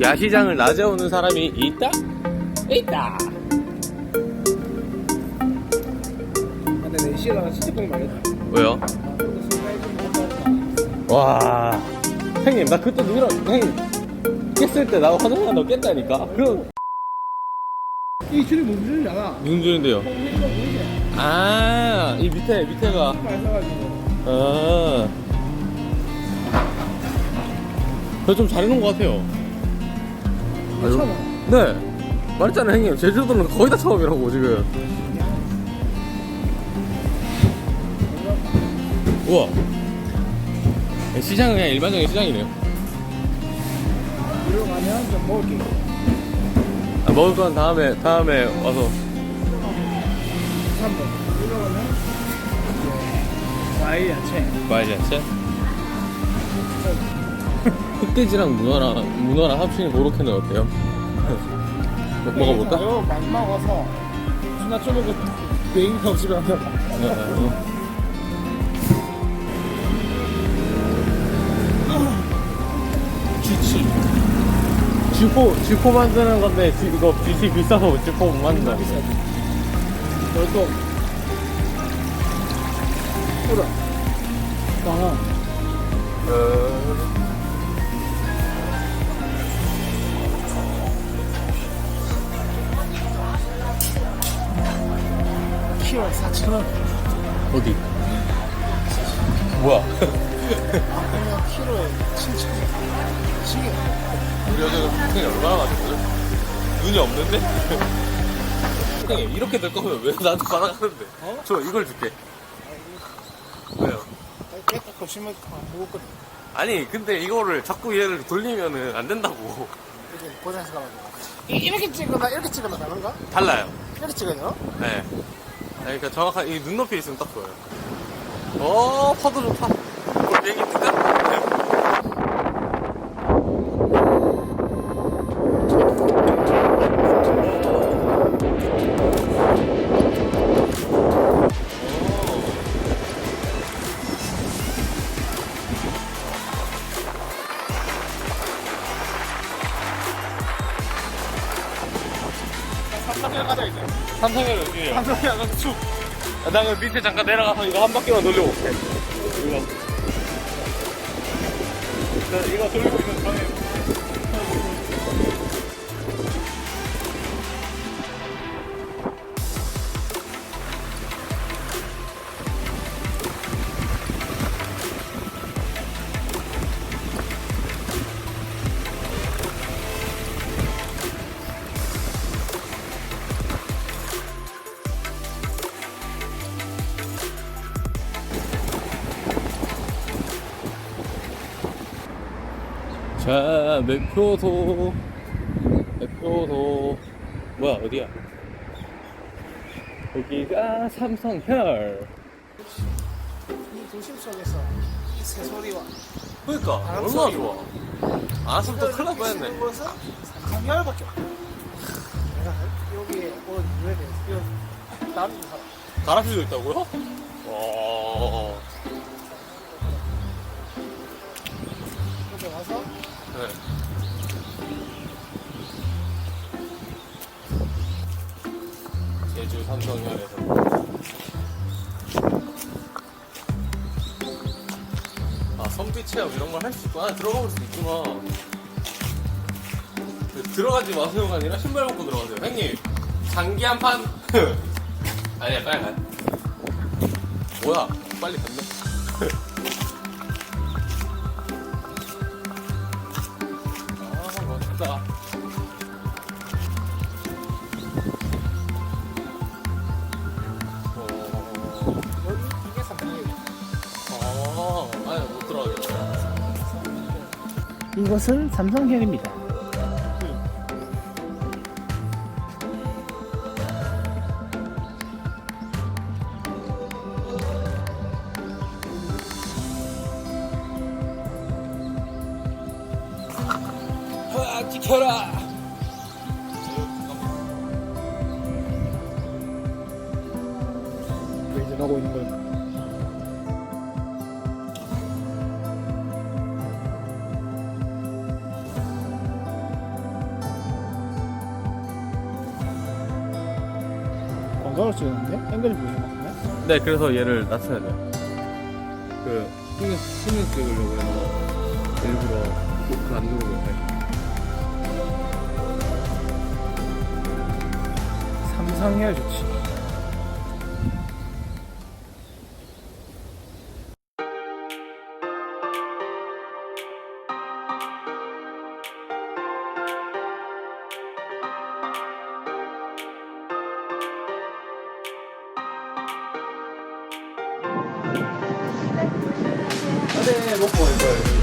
야시장을 낮에 오는 사람이 있다? 있다. 근데 4시에 나가 진짜 뽕 말겠다. 왜요? 와. 형님, 나 그때 누구랑, 형님, 깼을 때 나가 화장실 간다고 깼다니까? 그럼, 이 줄이 뭔 줄인지 알아? 무슨 줄인데요? 뽕거 보이지? 아, 이 밑에, 밑에가. 아. 그거 좀 잘해놓은 것 같아요. 아, 요- 처음 네. 말했잖아요, 형님. 제주도는 거의 다 처음이라고, 지금. 우와. 시장은 그냥 일반적인 시장이네요. 이리로 가면 좀 먹을 게 있고. 아, 먹을 건 다음에, 다음에 와서. 3번. 이리로 가면 과일, 야채. 과일 야채? 흑돼지랑 문어랑, 문어랑 합치는 고로케는 어때요? 먹어볼까? 이거 마지막 와서 순나 쪼르고 비행기 집에 가서 어, 어. 쥐치. 쥐포, 쥐포 만드는 건데, 쥐- 이거 쥐치 비싸서 쥐포 못 만든다. 비싸지. 열동. 뿌라. 방어. 키로 4,000원. 어디? 뭐야? 그냥 키로에 7,000원. 시계. 우리 어제 형이 얼마나 맞았거든? 눈이 없는데? 형님, 이렇게 될 거면 왜 나한테 받아가는데? 어? 저 이걸 줄게. 왜요? 깼다 거시면 안 먹었거든. 아니, 근데 이거를 자꾸 얘를 돌리면은 안 된다고. 이렇게 고장에서 가가지고. 이렇게 찍거나 이렇게 찍거나 다른가? 달라요. 이렇게 찍어야 되나? 네. 아니, 그러니까 정확한 이 눈높이에 있으면 딱 좋아요. 어, 파도 좋다. 이거 비행기 뜰까? 삼성에는 어디에요? 삼성에 가서 축. 아, 나그 밑에 잠깐 내려가서 이거 한 바퀴만 돌리고 올게. 이거. 나 이거 돌리고 있는 방에. 자, 매표소. 매표소. 뭐야, 어디야? 여기가 삼성혈. 이 도심 속에서 이 새소리와 그니까, 바람 얼마나 소리. 좋아. 안 왔으면 또 큰일 날 뻔했네. 쓰는 것은 없어. 내가 여기에 온 이유에 대해서 나는 사람. 가라필도 있다고요? 와. 여기 와서 네. 제주 삼성혈에서. 아, 선비 체험 이런 걸 할 수 있구나. 들어가 볼 수 있구나. 그, 들어가지 마세요가 아니라 신발 벗고 들어가세요. 형님, 장기 한 판. 아니야, 빨리 가. 뭐야, 빨리 갔네. 아, 멋있다. 아, 아니, 못 들어가겠다. 이것은 삼성혈입니다. 아, 지켜라! 왜 이제 가고 있는 걸 까? 이걸 찍었는데? 앵글이 보이는 것 같네? 네, 그래서 얘를 낮춰야 돼요. 그, 신경, 신경 찍으려고 해서 일부러 그안 누르고 해. 삼성해야 좋지. 네, 먹고 갈 거예요.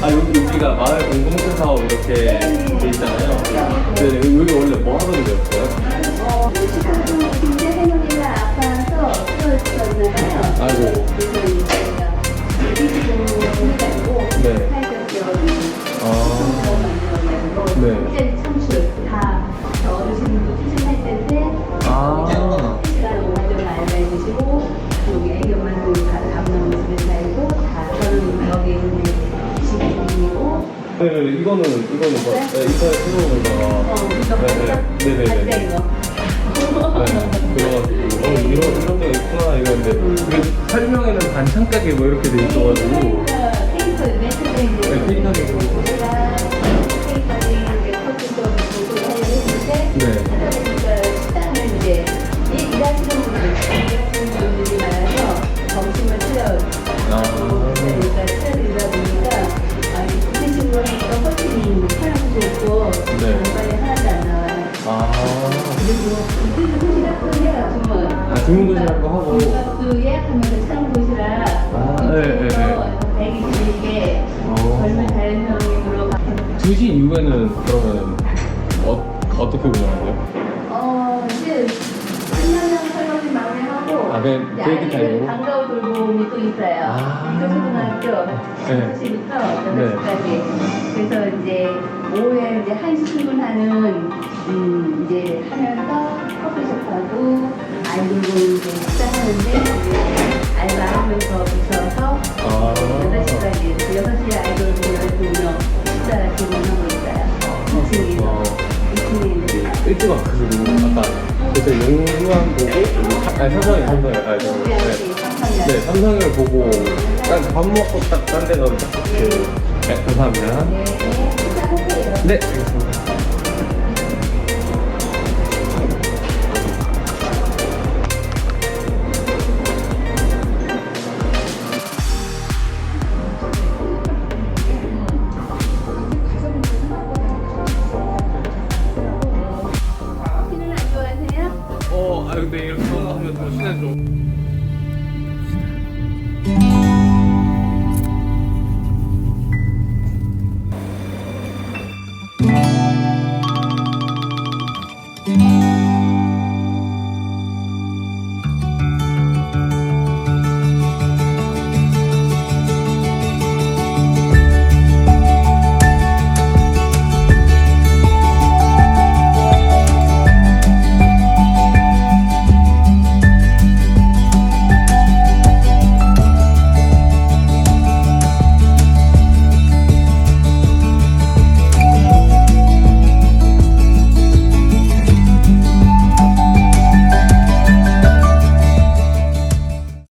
아 여기 여기가 마을 공동체 사업 이렇게 돼 있잖아요. 네, 여기 여기 원래 뭐 하던 데였어요? 어, 진짜 할머니가 아파서 쓰러졌나 봐요. 아이고. 그래서 이제 네. 팔백여 아, 네. 이제 청출 다 어르신도 투신할 텐데 아. 시간 오전 알바해 주시고 여기 애교만 다 담당 집에 살고 다 저는 여기 있는 집주인이고 네, 이거는 이거는 뭐 네, 인터넷 들어오다가 어, 그거 네, 네, 네, 네. 이거 네, 그래가지고 어, 이런 이런 데가 있구나 이랬는데 이게 설명에는 반찬 가게 뭐 이렇게 돼 있어가지고 이제 네, 그거. 이제 보고 했는데 네. 하다 보니까 식당을 이제 일- 일하시는 분들 일하시는 분들이 많아서 점심을 틀어 아. 그러니까 보니까 아, 훨씬 네. 하나도 안 나와요. 아, 그리고 도시락도 해가 주문. 아 주문 도시락도 하고 그 예약하면서 차는 도시락. 아, 네, 네, 네. 대기 중이게 어. 젊은 자연형으로 2시 이후에는 그러면 어, 어떻게 운영하세요? 어 이제 한명령 설거지 막내하고 아, 네, 이제 아이들 타임으로? 방과후 돌봄이 또 있어요. 아. 이거 초등학교 네. 6시부터 네. 8시까지. 그래서 이제 오후에 이제 1시 출근하는 음 이제 하면서 커피숍 하고 아이들 이제 식사하는데 알바하면서 붙여서 아, 8시까지 6시에 아이돌 보면 보면 식사 지원하고 있어요. 2층에 어, 2층에 이제 일찍 와가지고 아까 그때 용유한 보고 사- 아니 삼성이 삼성이 저 네. 네 삼성을 보고 딱밥 먹고 딱딴 데 가서 딱 이렇게 네, 감사합니다. 네 알겠습니다